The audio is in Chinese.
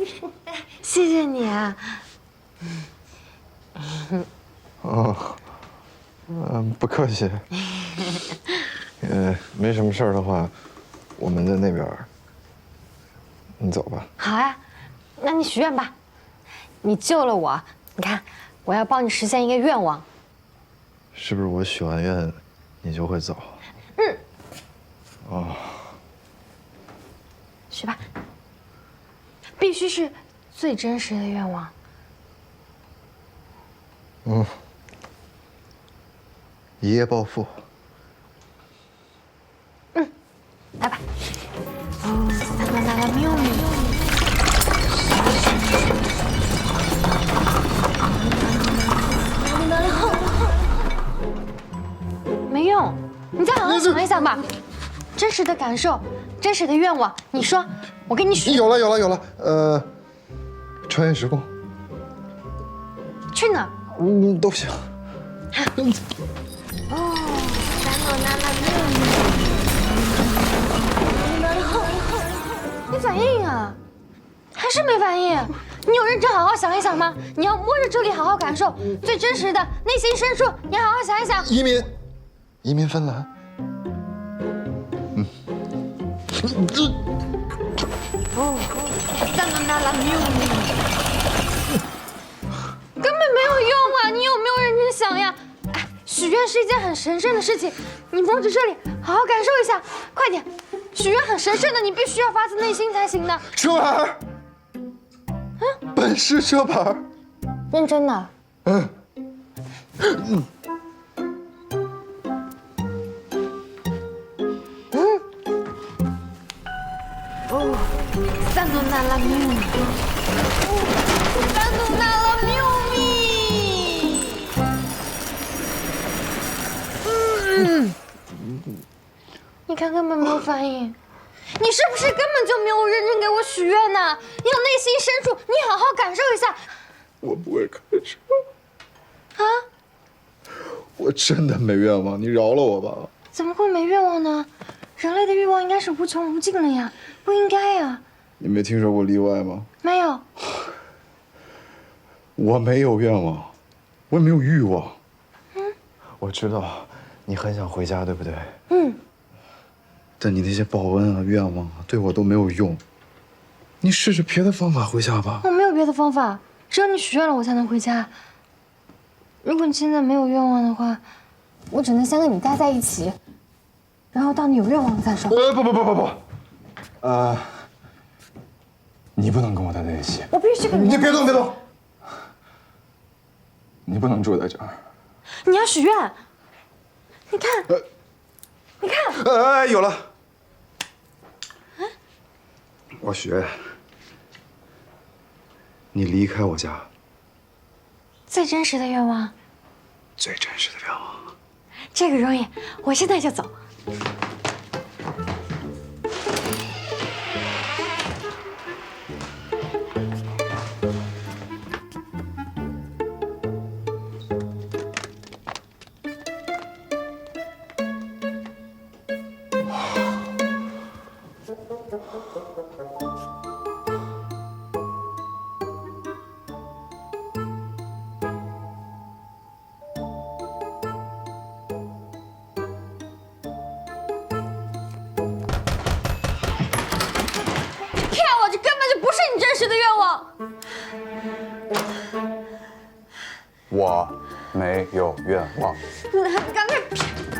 谢谢你啊。哦，嗯，不客气。呃，没什么事儿的话，我们在那边。你走吧。好啊，那你许愿吧。你救了我，你看，我要帮你实现一个愿望。是不是我许完愿，你就会走？嗯。哦。许吧，必须是最真实的愿望。嗯。一夜暴富。嗯，来吧。哦，啦啦啦啦，喵喵。没用，你再好好想一想吧。真实的感受，真实的愿望，你说，我给你许。有了，有了，有了。呃，穿越时空。去哪？嗯，都行。哦，三朵娜娜没反应啊，还是没反应。你有认真好好想一想吗？你要摸着这里好好感受最真实的内心深处，你好好想一想。移民，移民芬兰。嗯。这。哦，三朵娜娜喵。根本没有用啊！你有没有认真想呀？许愿是一件很神圣的事情，你摸着这里，好好感受一下，快点！许愿很神圣的，你必须要发自内心才行的。车牌，嗯，本市车牌，认真的。嗯。嗯。嗯。三度娜拉咪咪，三度娜拉咪。嗯，你看根本没有反应，你是不是根本就没有认真给我许愿呢？你有内心深处，你好好感受一下。我不会感受。啊？我真的没愿望，你饶了我吧。怎么会没愿望呢？人类的欲望应该是无穷无尽的呀，不应该呀。你没听说过例外吗？没有。我没有愿望，我也没有欲望。嗯，我知道。你很想回家，对不对？嗯。但你那些报恩啊、愿望啊，对我都没有用。你试试别的方法回家吧。我没有别的方法，只有你许愿了，我才能回家。如果你现在没有愿望的话，我只能先跟你待在一起，然后到你有愿望再说。呃，不不不不不，呃，你不能跟我待在一起。我必须跟你。你别动，别动。你不能住在这儿。你要许愿。你看，你看，哎，有了！我许愿，你离开我家。最真实的愿望。最真实的愿望。这个容易，我现在就走。我没有愿望。刚才。